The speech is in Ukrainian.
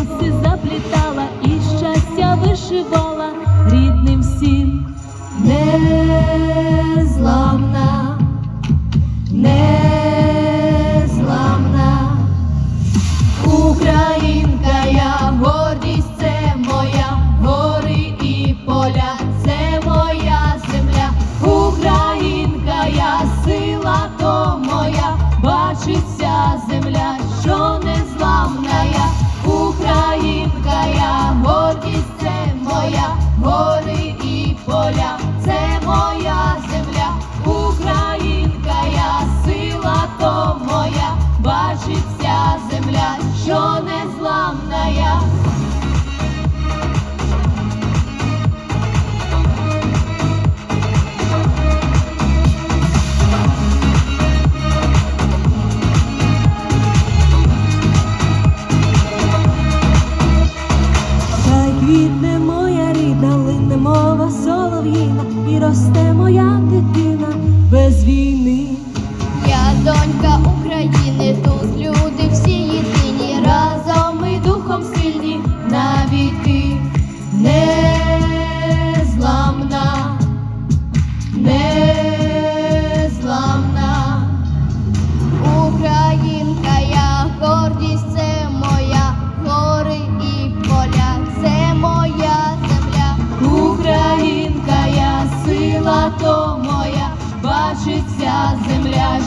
коси заплітала і щастя вишивала рідним всім. Не зламна, Українка, я гордість це моя, гори і поля, це моя земля, Українка, я сила то моя, бачиться земля. росте моя дитина без війни.